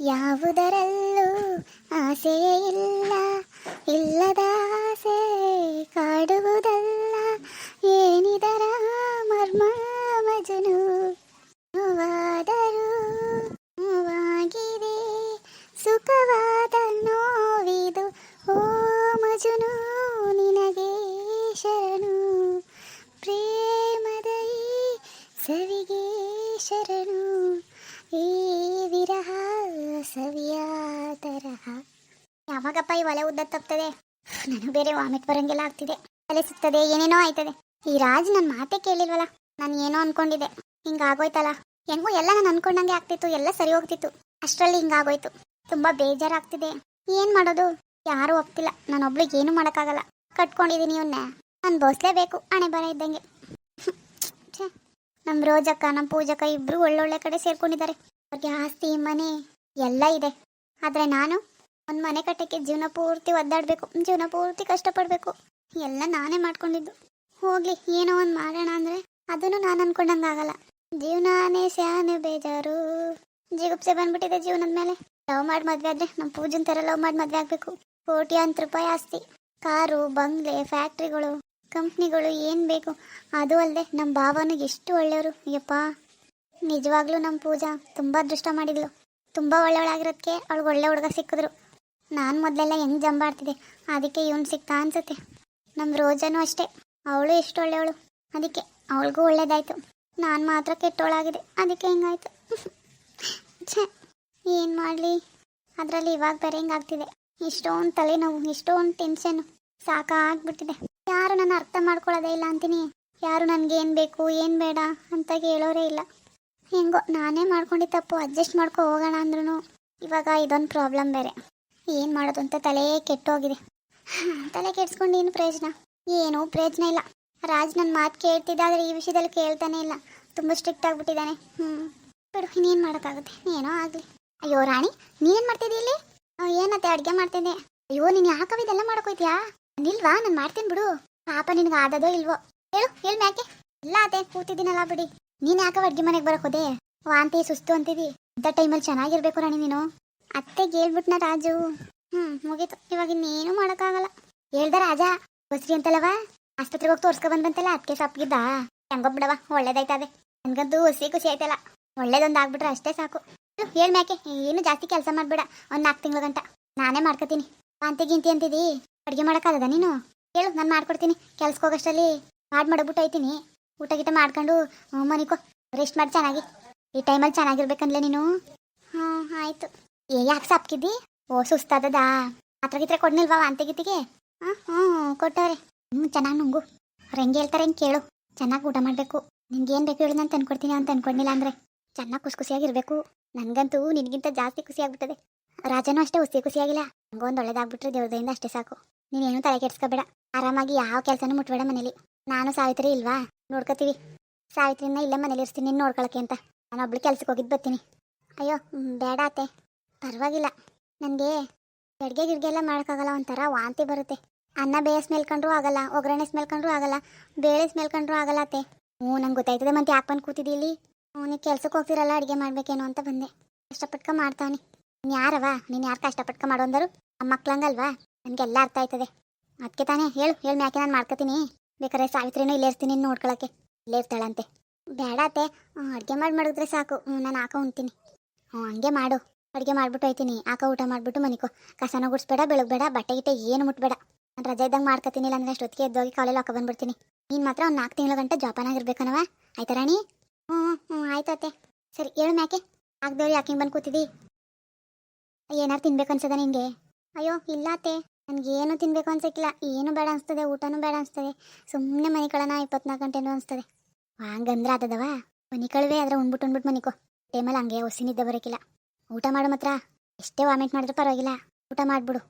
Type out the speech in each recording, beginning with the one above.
ಯಾವುದರಲ್ಲೂ ಆಸೆಯೇ ಇಲ್ಲ ಇಲ್ಲದ ಆಸೆ ಕಾಡುವುದಲ್ಲ. ಈ ಒಲೆ ಉದ್ದ ತಪ್ತದೆ. ನನಗೆ ಬೇರೆ ವಾಮಿಟ್ ಬರಂಗೆಲ್ಲ ಆಗ್ತಿದೆ. ತಲೆ ಸುತ್ತದೆ, ಏನೇನೋ ಆಯ್ತದೆ. ಈ ರಾಜ್ ನನ್ನ ಮಾತೆ ಕೇಳಿಲ್ವಲ್ಲ ನಾನು ಏನೋ ಅನ್ಕೊಂಡಿದ್ದೆ. ಹಿಂಗಾಗೋಯ್ತಲ್ಲ ಹೆಂಗೋ ಎಲ್ಲ ನಾನು ಅನ್ಕೊಂಡಂಗೆ ಆಗ್ತಿತ್ತು, ಎಲ್ಲ ಸರಿ ಹೋಗ್ತಿತ್ತು. ಅಷ್ಟರಲ್ಲಿ ಹಿಂಗಾಗೋಯ್ತು. ತುಂಬಾ ಬೇಜಾರಾಗ್ತಿದೆ. ಏನ್ ಮಾಡೋದು? ಯಾರು ಒಪ್ತಿಲ್ಲ. ನಾನೊಬ್ಳಿಗೆ ಏನು ಮಾಡೋಕ್ಕಾಗಲ್ಲ. ಕಟ್ಕೊಂಡಿದ್ದೀನಿ ಇವನ್ನ. ಅನ್ಭವಿಸ್ಲೇಬೇಕು ಹಣೆ ಬರ ಇದ್ದಂಗೆ. ನಮ್ಮ ನಮ್ ರೋಜಕ್ಕ, ನಮ್ ಪೂಜಕ್ಕ ಇಬ್ರು ಒಳ್ಳೊಳ್ಳೆ ಕಡೆ ಸೇರ್ಕೊಂಡಿದ್ದಾರೆ. ಅವ್ರಿಗೆ ಆಸ್ತಿ, ಮನೆ ಎಲ್ಲ ಇದೆ. ಆದ್ರೆ ನಾನು ಒಂದ್ ಮನೆ ಕಟ್ಟಕ್ಕೆ ಜೀವನ ಪೂರ್ತಿ ಒದ್ದಾಡಬೇಕು, ಜೀವನ ಪೂರ್ತಿ ಕಷ್ಟಪಡಬೇಕು. ಎಲ್ಲ ನಾನೇ ಮಾಡ್ಕೊಂಡಿದ್ದು. ಹೋಗ್ಲಿ, ಏನೋ ಒಂದು ಮಾಡೋಣ ಅಂದರೆ ಅದನ್ನು ನಾನು ಅನ್ಕೊಂಡಂಗಾಗಲ್ಲ ಜೀವನಾನೇ ಸ್ಯಾನೆ ಬೇಜಾರು. ಜಿಗುಪ್ಸೆ ಬಂದ್ಬಿಟ್ಟಿದೆ ಜೀವನದ ಮೇಲೆ. ಲವ್ ಮಾಡಿ ಮದುವೆ ಆದರೆ ನಮ್ಮ ಪೂಜನ್ ಥರ ಲವ್ ಮಾಡಿ ಮದುವೆ ಆಗಬೇಕು. ಕೋಟ್ಯಾಂತರ ರೂಪಾಯಿ ಆಸ್ತಿ. ಕಾರು, ಬಂಗ್ಲೆ, ಫ್ಯಾಕ್ಟ್ರಿಗಳು, ಕಂಪ್ನಿಗಳು ಏನು ಬೇಕು ಅದು ಅಲ್ಲದೆ ನಮ್ಮ ಭಾವನಿಗೆ ಎಷ್ಟು ಒಳ್ಳೆಯವರು. ಯಪ್ಪ, ನಿಜವಾಗ್ಲೂ ನಮ್ಮ ಪೂಜಾ ತುಂಬ ಅದೃಷ್ಟ ಮಾಡಿದ್ಲು. ತುಂಬಾ ಒಳ್ಳೆಯವಳಾಗಿರೋದಕ್ಕೆ ಅವಳಿಗೆ ಒಳ್ಳೆ ಹುಡುಗ ಸಿಕ್ಕಿದ್ರು. ನಾನು ಮೊದಲೆಲ್ಲ ಹೆಂಗ್ ಜಂಬಾಡ್ತಿದ್ದೆ. ಅದಕ್ಕೆ ಇವನು ಸಿಕ್ತಾ ಅನ್ಸುತ್ತೆ. ನಮ್ಮ ರೋಜನೂ ಅಷ್ಟೇ. ಅವಳು ಎಷ್ಟು ಒಳ್ಳೆಯವಳು ಅದಕ್ಕೆ ಅವಳಿಗೂ ಒಳ್ಳೇದಾಯ್ತು. ನಾನು ಮಾತ್ರ ಕೆಟ್ಟವಳಾಗಿದೆ ಅದಕ್ಕೆ ಹಿಂಗಾಯ್ತು? ಛೇ, ಏನು ಮಾಡಲಿ? ಅದರಲ್ಲಿ ಇವಾಗ ಬೇರೆ ಹಿಂಗಾಗ್ತಿದೆ ಇಷ್ಟೊಂದು ತಲೆನೋವು, ಇಷ್ಟೊಂದು ಟೆನ್ಷನ್. ಸಾಕಾಗ್ಬಿಟ್ಟಿದೆ. ಯಾರು ನನ್ನ ಅರ್ಥ ಮಾಡ್ಕೊಳ್ಳೋದೇ ಇಲ್ಲ ಅಂತೀನಿ. ಯಾರು ನನಗೆ ಏನು ಬೇಕು, ಏನು ಬೇಡ ಅಂತ ಹೇಳೋರೇ ಇಲ್ಲ. ಹೆಂಗೋ ನಾನೇ ಮಾಡ್ಕೊಂಡು ತಪ್ಪು. ಅಡ್ಜಸ್ಟ್ ಮಾಡ್ಕೊ ಹೋಗೋಣ ಅಂದ್ರೂ ಇವಾಗ ಇದೊಂದು ಪ್ರಾಬ್ಲಮ್ ಬೇರೆ. ಏನು ಮಾಡೋದು ಅಂತ ತಲೆ ಕೆಟ್ಟೋಗಿದೆ. ತಲೆ ಕೆಡ್ಸ್ಕೊಂಡು ಏನು ಪ್ರಯೋಜನ? ಏನೂ ಪ್ರಯೋಜನ ಇಲ್ಲ. ರಾಜ್ ನನ್ನ ಮಾತು ಕೇಳ್ತಿದ್ದ ಆದರೆ ಈ ವಿಷಯದಲ್ಲಿ ಕೇಳ್ತಾನೆ ಇಲ್ಲ. ತುಂಬ ಸ್ಟ್ರಿಕ್ಟ್ ಆಗಿಬಿಟ್ಟಿದ್ದಾನೆ. ಹ್ಞೂ ಬಿಡು, ಇನ್ನೇನು ಮಾಡೋಕ್ಕಾಗುತ್ತೆ? ಏನೋ ಆಗಲಿ. ಅಯ್ಯೋ, ರಾಣಿ, ನೀನೇನು ಮಾಡ್ತಿದ್ದಿ ಇಲ್ಲಿ? ಏನತ್ತೆ ಅಡುಗೆ ಮಾಡ್ತಿದ್ದೆ? ಅಯ್ಯೋ, ನೀನು ಯಾಕವ ಇದೆಲ್ಲ ಮಾಡ್ಕೋಯ್ತೀಯಾ ನಿಲ್ವಾ, ನಾನು ಮಾಡ್ತೀನಿ ಬಿಡು. ಪಾಪ ನಿನಗೆ ಆದದೋ ಇಲ್ವೋ. ಹೇಳು ಹೇಳು ಮ್ಯಾಕೆ ಇಲ್ಲ ಅದೇ ಕೂತಿದ್ದೀನಲ್ಲ ಬಿಡಿ. ನೀನು ಯಾಕವ ಅಡುಗೆ ಮನೆಗೆ ಬರೋಕೋದೆ ವಾಂತಿ, ಸುಸ್ತು ಅಂತಿದಿ. ಇದ್ದ ಟೈಮಲ್ಲಿ ಚೆನ್ನಾಗಿರ್ಬೇಕು ರಾಣಿ ನೀನು. ಅತ್ತೆಗೆ ಹೇಳ್ಬಿಟ್ನ ರಾಜು. ಹ್ಞೂ ಮುಗೀತು. ಇವಾಗ ಇನ್ನೇನು ಮಾಡೋಕ್ಕಾಗಲ್ಲ. ಹೇಳ್ದ ರಾಜ ಬಸ್ರಿ ಅಂತಲ್ಲವ ಆಸ್ಪತ್ರೆಗೆ ಹೋಗಿ ತೋರ್ಸ್ಕೊ ಬಂದಂತಲ್ಲ ಅದಕ್ಕೆ ಸಪ್ಗಿದ್ದ ಹೆಂಗೋ ಬಿಡವ ಒಳ್ಳೇದಾಯ್ತದೆ. ನನ್ಗಂತೂ ಹುಸಿ ಖುಷಿ ಆಯ್ತಲ್ಲ. ಒಳ್ಳೇದೊಂದು ಆಗ್ಬಿಟ್ರೆ ಅಷ್ಟೇ ಸಾಕು. ಹೇಳು, ಮ್ಯಾಕೆ ಏನು ಜಾಸ್ತಿ ಕೆಲಸ ಮಾಡ್ಬೇಡ. ಒಂದು ನಾಲ್ಕು ತಿಂಗಳ ಗಂಟ. ನಾನೇ ಮಾಡ್ಕೋತೀನಿ. ಕಾಂತಿ ಗಿಂತಿ ಅಂತಿದಿ? ಅಡುಗೆ ಮಾಡೋಕ್ಕಾಗದ ನೀನು? ಹೇಳು ನಾನು ಮಾಡ್ಕೊಡ್ತೀನಿ. ಕೆಲ್ಸಕ್ಕೆ ಹೋಗೋಷ್ಟರಲ್ಲಿ ಮಾಡಿ ಮಾಡ್ಬಿಟ್ಟು ಐತೀನಿ ಊಟ ಗೀಟ ಮಾಡ್ಕೊಂಡು ಮನಿಕೋ ರೆಸ್ಟ್ ಮಾಡಿ ಚೆನ್ನಾಗಿ. ಈ ಟೈಮಲ್ಲಿ ಚೆನ್ನಾಗಿರ್ಬೇಕಂದ್ಲೆ ನೀನು? ಹ್ಞೂ ಆಯಿತು. ಏ, ಯಾಕೆ ಸಾಪ್ಕಿದ್ದಿ? ಓ, ಸುಸ್ತಾದದಾ? ಮಾತ್ರ ಗಿತ್ರ ಕೊಡ್ನಿಲ್ವಾ ವಾಂತಿ ಗೀತಿಗೆ? ಹಾಂ ಹ್ಞೂ, ಕೊಟ್ಟವ್ರೆ. ಹ್ಞೂ, ಚೆನ್ನಾಗಿ ನುಂಗು. ಅವ್ರು ಹೆಂಗೆ ಹೇಳ್ತಾರೆ ಹೆಂಗೆ ಕೇಳು. ಚೆನ್ನಾಗಿ ಊಟ ಮಾಡಬೇಕು. ನಿನ್ಗೆ ಏನು ಬೇಕು ಹೇಳು ನಾನು ತಂದ್ಕೊಡ್ತೀನಿ ಅಂತ ಅನ್ಕೊಂಡಿಲ್ಲ ಅಂದರೆ. ಚೆನ್ನಾಗಿ ಖುಷಿ ಖುಷಿಯಾಗಿರಬೇಕು ನನಗಂತೂ ನಿನಗಿಂತ ಜಾಸ್ತಿ ಖುಷಿಯಾಗ್ಬಿಟ್ಟದೆ. ರಾಜನೂ ಅಷ್ಟೇ ಹುಸಿ ಖುಷಿಯಾಗಿಲ್ಲ. ಹಂಗೊಂದು ಒಳ್ಳೇದಾಗ್ಬಿಟ್ರೆ ದೇವ್ರದಿಂದ ಅಷ್ಟೇ ಸಾಕು. ನೀನೇನು ತಲೆ ಕೆಡ್ಸ್ಕೊಬೇಡ. ಆರಾಮಾಗಿ ಯಾವ ಕೆಲಸನೂ ಮುಟ್ಬೇಡ ಮನೇಲಿ. ನಾನು ಸಾವಿತ್ರಿ ಇಲ್ವಾ? ನೋಡ್ಕೋತೀವಿ. ಸಾವಿತ್ರಿನ ಇಲ್ಲೇ ಮನೇಲಿ ಇರ್ತೀನಿ ನೋಡ್ಕೊಳಕ್ಕೆ ಅಂತ. ನಾನು ಒಬ್ಳು ಕೆಲ್ಸಕ್ಕೆ ಹೋಗಿದ್ದು ಬರ್ತೀನಿ. ಅಯ್ಯೋ ಬೇಡ ಅತ್ತೆ. ಪರವಾಗಿಲ್ಲ. ನನಗೆ ಅಡುಗೆ ಗಿಡ್ಗೆ ಎಲ್ಲ ಮಾಡೋಕ್ಕಾಗಲ್ಲ, ಒಂಥರ ವಾಂತಿ ಬರುತ್ತೆ. ಅನ್ನ ಬೇಯ ಸ್ಮೆಲ್ ಕಂಡ್ರೂ ಆಗಲ್ಲ ಒಗ್ಗರಣೆ ಸ್ಮೆಲ್ ಕಂಡ್ರೂ ಆಗಲ್ಲ ಬೇಳೆ ಸ್ಮೆಲ್ ಕಂಡ್ರೂ ಆಗಲ್ಲ ಅತ್ತೆ. ಹ್ಞೂ, ನಂಗೆ ಗೊತ್ತಾಯ್ತದೆ ಮತ್ತೆ ಯಾಕೆ ಬಂದು ಕೂತಿದ್ದಿ ಇಲ್ಲಿ? ಹ್ಞೂ ನೀವು ಕೆಲ್ಸಕ್ಕೆ ಹೋಗ್ತಿರಲ್ಲ, ಅಡುಗೆ ಮಾಡಬೇಕೇನೋ ಅಂತ ಬಂದೆ. ಕಷ್ಟಪಟ್ಕ ಮಾಡ್ತಾನೆ ನೀನು ಯಾರವ ನೀನು ಯಾರು ಕಷ್ಟಪಟ್ಕ ಮಾಡೋಂದರು? ನಮ್ಮ ಮಕ್ಳಂಗಲ್ವಾ? ನನಗೆಲ್ಲ ಅರ್ಥ ಆಯ್ತದೆ. ಅದಕ್ಕೆ ತಾನೇ, ಹೇಳು ಹೇಳು, ಮ್ಯಾಕೆ ನಾನು ಮಾಡ್ಕೋತೀನಿ? ಬೇಕಾದ್ರೆ ಸಾವಿತ್ರಿನೂ ಇಲ್ಲೇ ಇರ್ತೀನಿ ನೋಡ್ಕೊಳಕ್ಕೆ. ಇಲ್ಲೇ ಇರ್ತಾಳಂತೆ. ಬೇಡ ಅತ್ತೆ ಅಡುಗೆ ಮಾಡಿ ಮಾಡಿದ್ರೆ ಸಾಕು. ನಾನು ಹಾಕೋ ಉಣ್ತೀನಿ. ಹ್ಞೂ, ಹಂಗೆ ಮಾಡು. ಅಡುಗೆ ಮಾಡ್ಬಿಟ್ಟು ಹೋಯ್ತೀನಿ. ಆಕ, ಊಟ ಮಾಡಿಬಿಟ್ಟು ಮನಿಕೋ. ಕಸನ ಗುಡಿಸ್ಬೇಡ, ಬೆಳಗ್ಬೇಡ, ಬಟ್ಟೆ ಗಿಟ್ಟೆ ಏನು ಮುಟ್ಬೇಡ. ನಾನು ರಜೆ ಇದ್ದಂಗೆ ಮಾಡ್ಕೊತೀನಿ ಇಲ್ಲ ಅಂದ್ರೆ ಅಷ್ಟೊತ್ತಿಗೆ ಎದ್ದೋಗಿ ಕಾಲೇಜ್ ಹಾಕೋ ಬಂದ್ಬಿಡ್ತೀನಿ. ನೀನು ಮಾತ್ರ ಒಂದು ನಾಲ್ಕು ತಿಂಗಳ ಗಂಟೆ ಜೋಪಾನಾಗಿರ್ಬೇಕನವ ಆಯ್ತಾ ರಾಣಿ? ಹ್ಞೂ ಹ್ಞೂ ಆಯ್ತು ಅತ್ತೆ. ಸರಿ, ಹೇಳು ಮ್ಯಾಕೆ. ಆಗ್ದವ್ರು ಯಾಕೆ ಹಿಂಗೆ ಬಂದು ಕೂತಿದ್ದಿ ಏನಾರು ತಿನ್ಬೇಕು ಅನ್ಸದ ನಿನಗೆ? ಅಯ್ಯೋ, ಇಲ್ಲ ಅತ್ತೆ. ನನಗೇನು ತಿನ್ಬೇಕು ಅನ್ಸಕ್ಕಿಲ್ಲ. ಏನು ಬೇಡ ಅನಿಸ್ತದೆ, ಊಟನೂ ಬೇಡ ಅನಿಸ್ತದೆ. ಸುಮ್ಮನೆ ಮನೆ ಕಳನ ಇಪ್ಪತ್ನಾಲ್ಕು ಗಂಟೆನೂ ಅನಿಸ್ತದೆ. ಹಂಗಂದ್ರೆ ಆದದವ? ಮನೆ ಕಳವೆ ಆದರೆ ಉಣ್ಬಿಟ್ಟು ಉಣ್ಬಿಟ್ಟು ಮನಿಕೋ. ಟೈಮಲ್ಲಿ ಹಂಗೆ ಹೊಸಿನಿದ್ದ ಬರೋಕಿಲ್ಲ. ಊಟ ಮಾಡು ಮಾತ್ರ. ಎಷ್ಟೇ ವಾಮಿಟ್ ಮಾಡಿದ್ರು ಪರವಾಗಿಲ್ಲ. ಊಟ ಮಾಡ್ಬಿಡು.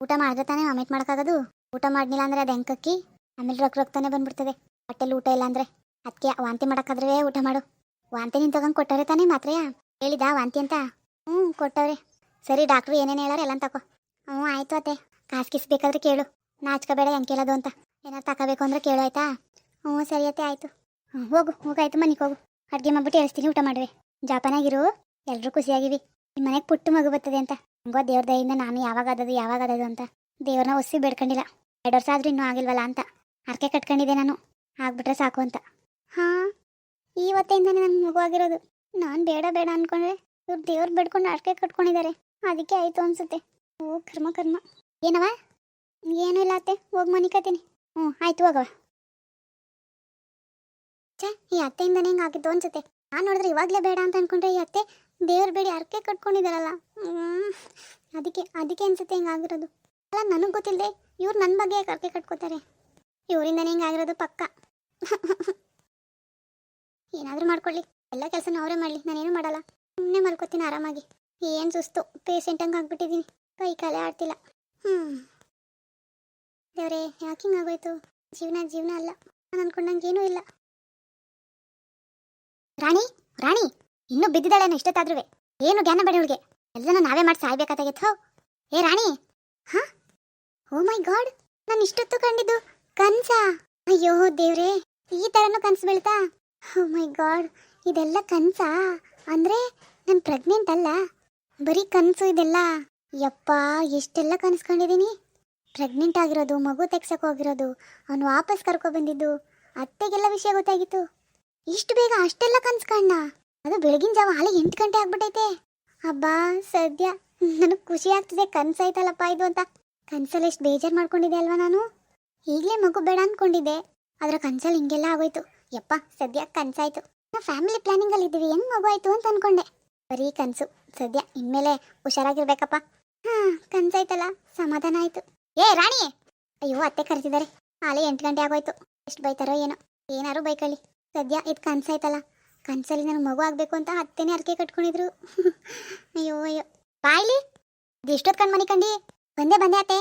ಊಟ ಮಾಡಿದ್ರೆ ತಾನೇ ವಾಮಿಟ್ ಮಾಡೋಕ್ಕಾಗೋದು. ಊಟ ಮಾಡಲಿಲ್ಲ ಅಂದ್ರೆ ಅದು ಹೆಂಕಕ್ಕಿ ಆಮೇಲೆ ರೊಕ್ಕ ರೊಕ್ಕತಾನೆ ಬಂದ್ಬಿಡ್ತದೆ. ಹೊಟ್ಟೆಲಿ ಊಟ ಇಲ್ಲ ಅಂದರೆ. ಅದಕ್ಕೆ ವಾಂತಿ ಮಾಡೋಕ್ಕಾದ್ರೆ ಊಟ ಮಾಡು. ವಾಂತಿ ನಿನ್ ತಗೊಂಡು ಕೊಟ್ಟವ್ರೆ ತಾನೇ ಮಾತ್ರೆಯ? ಹೇಳಿದ ವಾಂತಿ ಅಂತ? ಹ್ಞೂ ಕೊಟ್ಟವ್ರೆ. ಸರಿ ಡಾಕ್ಟ್ರು ಏನೇನು ಹೇಳೋರು ಎಲ್ಲ ತಗೋ ಹ್ಞೂ ಆಯಿತು ಅತ್ತೆ. ಕಾಸು ಕಿಸ್ ಬೇಕಾದ್ರೆ ಕೇಳು. ನಾಚ್ಕೋಬೇಡ ಹೆಂಗೆ ಕೇಳೋದು ಅಂತ. ಏನಾರು ತಗೋಬೇಕು ಅಂದರೆ ಕೇಳು ಆಯ್ತಾ? ಹ್ಞೂ ಸರಿ ಅತ್ತೆ, ಆಯಿತು. ಹ್ಞೂ ಹೋಗು, ಹೋಗಾಯ್ತು ಮನೆಗೆ ಹೋಗು. ಅಡುಗೆ ಮಾಡ್ಬಿಟ್ಟು ಹೇಳ್ತೀನಿ ಊಟ ಮಾಡುವೆ. ಜಾಪಾನಾಗಿರು ಎಲ್ಲರೂ ಖುಷಿಯಾಗಿವಿ. ನಿಮ್ಮ ಮನೆಗೆ ಪುಟ್ಟ ಮಗು ಬರ್ತದೆ ಅಂತ. ಹಂಗೋ ದೇವ್ರ ದಯಿಂದ ನಾನು ಯಾವಾಗ ಅದದು ಯಾವಾಗ ಅದದು ಅಂತ. ದೇವ್ರನ್ನ ಒಸಿ ಬೇಡ್ಕೊಂಡಿಲ್ಲ. ಎರಡು ವರ್ಷ ಆದ್ರೂ ಇನ್ನೂ ಆಗಿಲ್ವಲ್ಲ ಅಂತ. ಹರಕೆ ಕಟ್ಕೊಂಡಿದ್ದೆ ನಾನು. ಆಗ್ಬಿಟ್ರೆ ಸಾಕು ಅಂತ. ಹಾಂ ಇವತ್ತಿಂದನೇ ನನ್ನ ಮಗು ಆಗಿರೋದು. ನಾನು ಬೇಡ ಬೇಡ ಅನ್ಕೊಂಡ್ರೆ ಇವ್ರು ದೇವ್ರು ಬೇಡ್ಕೊಂಡು ಹರಕೆ ಕಟ್ಕೊಂಡಿದ್ದಾರೆ. ಅದಕ್ಕೆ ಆಯಿತು ಅನ್ಸುತ್ತೆ. ಓ, ಕರ್ಮ ಕರ್ಮ. ಏನವ? ಏನೂ ಇಲ್ಲ ಅತ್ತೆ. ಹೋಗಿ ಮನಿಕತೀನಿ ಹ್ಞೂ, ಆಯ್ತು ಹೋಗವ ಛೇ, ಈ ಅತ್ತೆಯಿಂದನೇ ಹಿಂಗೆ ಆಗಿತ್ತು ಅನ್ಸುತ್ತೆ. ನಾನು ನೋಡಿದ್ರೆ ಇವಾಗಲೇ ಬೇಡ ಅಂತ ಅನ್ಕೊಂಡ್ರೆ ಈ ಅತ್ತೆ ದೇವ್ರ ಬೇಡಿ, ಹರಕೆ ಕಟ್ಕೊಂಡಿದಾರಲ್ಲ. ಹ್ಮ್. ಅದಕ್ಕೆ ಅದಕ್ಕೆ ಅನ್ಸುತ್ತೆ ಹಿಂಗಾಗಿರೋದು ಅಲ್ಲ, ನನಗೆ ಗೊತ್ತಿಲ್ಲದೆ ಇವ್ರು ನನ್ನ ಬಗ್ಗೆ ಯಾಕೆ ಹರಕೆ ಕಟ್ಕೋತಾರೆ? ಇವರಿಂದನೇ ಹಿಂಗಾಗಿರೋದು ಪಕ್ಕ. ಏನಾದರೂ ಮಾಡ್ಕೊಳ್ಳಿ. ಎಲ್ಲ ಕೆಲಸನ ಅವರೇ ಮಾಡಲಿ, ನಾನೇನು ಮಾಡಲ್ಲ. ಸುಮ್ಮನೆ ಮಲ್ಕೋತೀನಿ ಆರಾಮಾಗಿ. ಏನು ಸುಸ್ತು ಪೇಷೆಂಟ್ ಹಂಗೆ ಆಗ್ಬಿಟ್ಟಿದ್ದೀನಿ. ಕೈ ಕಾಲೇ ಆಡ್ತಿಲ್ಲ. ಹ್ಞೂ ದೇವ್ರೇ, ಯಾಕೆ ಹಿಂಗಾಗೋಯ್ತು ಜೀವನ ಜೀವನ ಅಲ್ಲ. ನಾನು ಅನ್ಕೊಂಡಂಗೆ ಏನೂ ಇಲ್ಲ. ರಾಣಿ ರಾಣಿ! ಇನ್ನೂ ಬಿದ್ದಿದ್ದಾಳೇನು ಇಷ್ಟೊತ್ತಾದ್ರೂ ಏನು ಜ್ಞಾನ ಬೇಡ ಅವಳಿಗೆ ಎಲ್ಲನೂ ನಾವೇ ಮಾಡಿ ಸಾಯ್ಬೇಕಾಗಿತ್ತು ಏ, ರಾಣಿ! ಹಾ? Oh my god! ನಾನು ಇಷ್ಟೊತ್ತು ಕಂಡಿದ್ದು ಕನ್ಸ? ಅಯ್ಯೋ ದೇವ್ರೆ, ಈ ಥರನೂ ಕನ್ಸು ಬೀಳ್ತಾ? ಓ ಮೈ ಗಾಡ್, ಇದೆಲ್ಲ ಕನ್ಸಾ? ಅಂದ್ರೆ ನಾನು ಪ್ರೆಗ್ನೆಂಟ್ ಅಲ್ಲ? ಬರೀ ಕನಸು ಇದೆಲ್ಲ? ಯಪ್ಪ, ಎಷ್ಟೆಲ್ಲ ಕನ್ಸ್ಕೊಂಡಿದ್ದೀನಿ ಪ್ರೆಗ್ನೆಂಟ್ ಆಗಿರೋದು, ಮಗು ತೆಗ್ಸಕ್ಕೆ ಹೋಗಿರೋದು, ಅವನು ವಾಪಸ್ ಕರ್ಕೊ ಬಂದಿದ್ದು, ಅತ್ತೆಗೆಲ್ಲ ವಿಷಯ ಗೊತ್ತಾಗಿತ್ತು. ಇಷ್ಟು ಬೇಗ ಅಷ್ಟೆಲ್ಲ ಕನ್ಸ್ಕಣ್ಣ ಅದು ಬೆಳಗಿನ ಜಾವ ಅಲ್ಲಿ ಎಂಟು ಗಂಟೆ ಆಗ್ಬಿಟ್ಟೈತೆ ಅಬ್ಬಾ, ಸದ್ಯ. ನನಗೆ ಖುಷಿ ಆಗ್ತಿದೆ, ಕನ್ಸಾಯ್ತಲ್ಲಪ್ಪ ಇದು ಅಂತ. ಕನ್ಸಲ್ಲಿ ಎಷ್ಟು ಬೇಜಾರು ಮಾಡ್ಕೊಂಡಿದ್ದೆ ಅಲ್ವಾ ನಾನು? ಈಗಲೇ ಮಗು ಬೇಡ ಅಂದ್ಕೊಂಡಿದ್ದೆ ಅದರ ಕನ್ಸಲ್ಲಿ ಹಿಂಗೆಲ್ಲ ಆಗೋಯ್ತು. ಯಪ್ಪ, ಸದ್ಯ ಕನ್ಸಾಯ್ತು. ನಾವು ಫ್ಯಾಮಿಲಿ ಪ್ಲಾನಿಂಗಲ್ಲಿ ಇದ್ದೀವಿ, ಹೆಂಗ್ ಮಗು ಆಯ್ತು ಅಂತ ಅನ್ಕೊಂಡೆ. ಬರೀ ಕನಸು, ಸದ್ಯ. ಇನ್ಮೇಲೆ ಹುಷಾರಾಗಿರ್ಬೇಕಪ್ಪ. ಹಾ, ಕನ್ಸಾಯ್ತಲ್ಲ, ಸಮಾಧಾನ ಆಯ್ತು. ಏ, ರಾಣಿ! ಅಯ್ಯೋ, ಅತ್ತೆ ಕರೆಸಿದ್ದಾರೆ ಹಾಲೆ ಎಂಟು ಗಂಟೆ ಆಗೋಯ್ತು. ಎಷ್ಟು ಬೈತಾರೋ ಏನೋ. ಏನಾರು ಬೈಕಳಿ ಸದ್ಯ ಇದು ಕನ್ಸಾಯ್ತಲ್ಲ. ಕನ್ಸಲ್ಲಿ ನನಗೆ ಮಗು ಆಗಬೇಕು ಅಂತ ಹತ್ತೇನೆ ಅರ್ಕೆ ಕಟ್ಕೊಂಡಿದ್ರು. ಅಯ್ಯೋ ಅಯ್ಯೋ. ಬಾಯ್ಲಿ ಇದು ಎಷ್ಟೊತ್ತು ಕಣ್ ಮನೆ ಕಂಡಿ? ಬಂದೆ ಬಂದೆ ಅತ್ತೆ.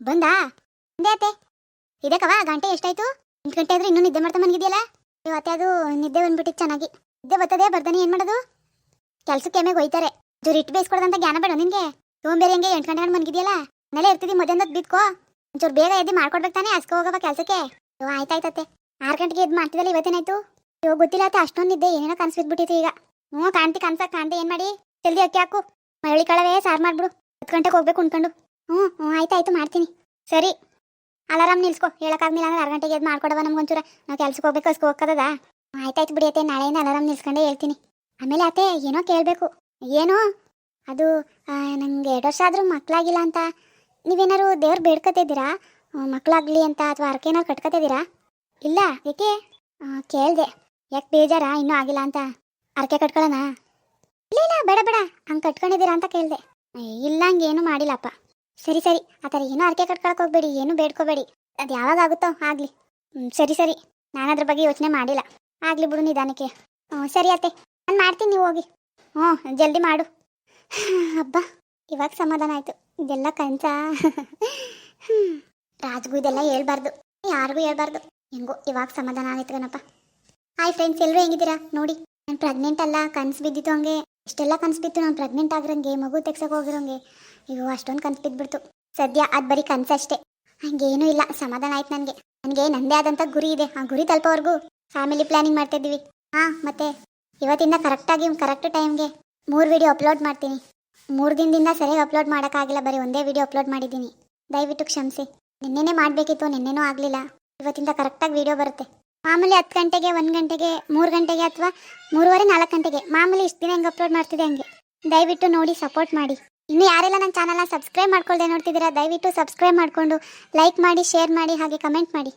ಬಂದಾ? ಬಂದೆ ಅತ್ತೆ. ಇದಕ್ಕವ ಗಂಟೆ ಎಷ್ಟಾಯ್ತು? ಎಂಟು ಗಂಟೆ ಆದ್ರೆ ಇನ್ನೂ ನಿದ್ದೆ ಮಾಡ್ತಾ ಮನಗಿದೆಯಲ್ಲ? ಅಯ್ಯೋ, ಅತ್ತೆ, ಅದು ನಿದ್ದೆ ಬಂದ್ಬಿಟ್ಟಿತ್ತು ಚೆನ್ನಾಗಿ. ನಿದ್ದೆ ಬರ್ತದೆ ಬರ್ತಾನೆ ಏನು ಮಾಡೋದು? ಕೆಲಸಕ್ಕೆ ಎಮ್ಮೆಗೆ ಹೋಯ್ತಾರೆ ಜೋರು ಇಟ್ಟು ಬೇಯಿಸ್ಕೊಡ್ದಂತ ಜ್ಞಾನ ಬೇಡ ನಿನಗೆ. ಬೇರೆ ಹೆಂಗೆ ಎಂಟು ಗಂಟೆ ಮನಗಿದೆಯಲ್ಲ? ನೆಲೆ ಇರ್ತಿದ್ದಿ ಮಧ್ಯಾಹ್ನದ ಬಿದ್ಕೋ ಒಂಚೂರು ಬೇಗ ಎದ್ದು ಮಾಡ್ಕೊಡ್ಬೇಕು ತಾನೇ, ಅಸ್ಕೊ ಹೋಗವ ಕೆಲಸಕ್ಕೆ. ಆಯ್ತಾಯ್ತತ್ತೆ. ಆರು ಗಂಟೆಗೆ ಇದು ಮಾಡ್ತಿದ್ದಲ್ಲ, ಇವತ್ತೇನಾಯ್ತು? ಇವಾಗ ಗೊತ್ತಿಲ್ಲ ಅತ್ತೆ ಅಷ್ಟೊಂದು ನಿದ್ದೆ, ಏನೇನೋ ಕನ್ಸು ಬಿದ್ಬಿಟ್ಟಿತ್ತು ಈಗ. ಹ್ಞೂ, ಕಾಣ್ತಿ ಕನ್ಸ ಕಾಣ್ದೆ, ಏನು ಮಾಡಿ? ಜಲ್ದಿ ಅಕ್ಕಿ ಹಾಕು. ಮರಳಿ ಕಳವೇ, ಸಾರು ಮಾಡಿಬಿಡು. ಹತ್ತು ಗಂಟೆಗೆ ಹೋಗ್ಬೇಕು ಉಣ್ಕೊಂಡು. ಹ್ಞೂ ಹ್ಞೂ, ಆಯ್ತು ಆಯ್ತಾಯ್ತು ಮಾಡ್ತೀನಿ. ಸರಿ. ಅಲಾರಾಮ್ ನಿಲ್ಸ್ಕೊ. ಹೇಳಕ್ಕಾಗ್ಲಿಲ್ಲ ಅಂದ್ರೆ ಆರು ಗಂಟೆಗೆ ಎದ್ದು ಮಾಡ್ಕೊಡವ ನಮ್ಗೊಂಚೂರ ನಾವು ಕೆಲ್ಸಕ್ಕೆ ಹೋಗ್ಬೇಕು ಅಸ್ಕೊ ಹೋಗ್ತದ ಆಯ್ತಾಯ್ತು ಬಿಡಿ ಅತ್ತೆ, ನಾಳೆಯಿಂದ ಅಲಾರಾಮ್ ನಿಲ್ಸ್ಕೊಂಡೇ ಹೇಳ್ತೀನಿ. ಆಮೇಲೆ ಅತ್ತೆ, ಏನೋ ಕೇಳಬೇಕು. ಏನು? ಅದು ನಂಗೆ ಎರಡು ವರ್ಷ ಆದರೂ ಮಕ್ಕಳಾಗಿಲ್ಲ ಅಂತ. ನೀವೇನಾದ್ರು ದೇವ್ರು ಬೇಡ್ಕೊತಿದ್ದೀರಾ ಮಕ್ಕಳಾಗಲಿ ಅಂತ, ಅಥವಾ ಅರ್ಕೆನಾರು ಕಟ್ಕೊತಿದ್ದೀರಾ ಇಲ್ಲ, ಏಕೆ? ಕೇಳಿದೆ. ಯಾಕೆ ಬೇಜಾರಾ? ಇನ್ನೂ ಆಗಿಲ್ಲ ಅಂತ. ಅರ್ಕೆ ಕಟ್ಕೊಳ್ಳೋಣ ಇಲ್ಲ ಇಲ್ಲ, ಬೇಡ ಬೇಡ. ಹಂಗೆ ಕಟ್ಕೊಂಡಿದ್ದೀರಾ ಅಂತ ಕೇಳಿದೆ. ಇಲ್ಲ ಹಂಗೆ ಏನೂ ಮಾಡಿಲ್ಲಪ್ಪ. ಸರಿ ಸರಿ. ಆ ಥರ ಏನೂ ಅರ್ಕೆ ಕಟ್ಕೊಳಕ್ಕೆ ಹೋಗ್ಬೇಡಿ, ಏನೂ ಬೇಡ್ಕೋಬೇಡಿ. ಅದು ಯಾವಾಗ ಆಗುತ್ತೋ ಆಗಲಿ ಸರಿ ಸರಿ. ನಾನು ಅದ್ರ ಬಗ್ಗೆ ಯೋಚನೆ ಮಾಡಿಲ್ಲ. ಆಗಲಿ ಬಿಡು ನಿಧಾನಕ್ಕೆ. ಹ್ಞೂ ಸರಿ ಅತ್ತೆ. ನಾನು ಮಾಡ್ತೀನಿ, ನೀವು ಹೋಗಿ. ಹ್ಞೂ ಜಲ್ದಿ ಮಾಡು. ಹಬ್ಬ ಇವಾಗ ಸಮಾಧಾನ ಆಯಿತು. ಇದೆಲ್ಲ ಕನ್ಸ? ರಾಜ್ಗೂ ಇದೆಲ್ಲ ಹೇಳ್ಬಾರ್ದು. ಯಾರಿಗೂ ಹೇಳ್ಬಾರ್ದು. ಹೆಂಗೋ ಇವಾಗ ಸಮಾಧಾನ ಆಯ್ತು ಗಣಪ ಹಾಯ್ ಫ್ರೆಂಡ್ಸ್ ಎಲ್ಲರೂ ಹೆಂಗಿದ್ದೀರಾ? ನೋಡಿ, ನಾನು ಪ್ರೆಗ್ನೆಂಟ್ ಅಲ್ಲ, ಕನ್ಸು ಬಿದ್ದಿತ್ತು ಹಂಗೆ. ಇಷ್ಟೆಲ್ಲ ಕನ್ಸು ಬಿತ್ತು, ನಾನು ಪ್ರೆಗ್ನೆಂಟ್ ಆಗಿರಂಗೆ, ಮಗು ತೆಗ್ಸಕ್ಕೆ ಹೋಗಿರೋಂಗೆ. ಅಯ್ಯೋ, ಅಷ್ಟೊಂದು ಕನ್ಸು ಬಿದ್ದುಬಿಡ್ತು ಸದ್ಯ ಅದು ಬರೀ ಕನ್ಸಷ್ಟೇ ಹಂಗೇನೂ ಇಲ್ಲ, ಸಮಾಧಾನ ಆಯ್ತು ನನಗೆ. ನನಗೆ ನನ್ನದೇ ಆದಂಥ ಗುರಿ ಇದೆ, ಆ ಗುರಿ ತಲುಪೋವರೆಗೂ ಫ್ಯಾಮಿಲಿ ಪ್ಲಾನಿಂಗ್ ಮಾಡ್ತಾ ಇದ್ದೀವಿ. ಹಾಂ, ಮತ್ತೆ ಇವತ್ತಿಂದ ಕರೆಕ್ಟಾಗಿ ಕರೆಕ್ಟ್ ಟೈಮ್ಗೆ ಮೂರು ವಿಡಿಯೋ ಅಪ್ಲೋಡ್ ಮಾಡ್ತೀನಿ. ಮೂರು ದಿನದಿಂದ ಸರಿಯಾಗಿ ಅಪ್ಲೋಡ್ ಮಾಡೋಕ್ಕಾಗಿಲ್ಲ, ಬರೀ ಒಂದೇ ವಿಡಿಯೋ ಅಪ್ಲೋಡ್ ಮಾಡಿದ್ದೀನಿ. ದಯವಿಟ್ಟು ಕ್ಷಮಿಸಿ. ನಿನ್ನೆನೇ ಮಾಡಬೇಕಿತ್ತು, ನಿನ್ನೆನೂ ಆಗಲಿಲ್ಲ. ಇವತ್ತಿಂದ ಕರೆಕ್ಟಾಗಿ ವಿಡಿಯೋ ಬರುತ್ತೆ. ಮಾಮೂಲಿ ಹತ್ತು ಗಂಟೆಗೆ, ಒಂದು ಗಂಟೆಗೆ, ಮೂರು ಗಂಟೆಗೆ ಅಥವಾ ಮೂರುವರೆ, ನಾಲ್ಕು ಗಂಟೆಗೆ. ಮಾಮೂಲಿ ಇಷ್ಟು ದಿನ ಹೆಂಗೆ ಅಪ್ಲೋಡ್ ಮಾಡ್ತಿದೆ ಹಂಗೆ. ದಯವಿಟ್ಟು ನೋಡಿ ಸಪೋರ್ಟ್ ಮಾಡಿ. ಇನ್ನು ಯಾರೆಲ್ಲ ನನ್ನ ಚಾನಲ್ನ ಸಬ್ಸ್ಕ್ರೈಬ್ ಮಾಡ್ಕೊಳ್ಳದೆ ನೋಡ್ತಿದ್ದೀರಾ, ದಯವಿಟ್ಟು ಸಬ್ಸ್ಕ್ರೈಬ್ ಮಾಡಿಕೊಂಡು ಲೈಕ್ ಮಾಡಿ ಶೇರ್ ಮಾಡಿ, ಹಾಗೆ ಕಮೆಂಟ್ ಮಾಡಿ.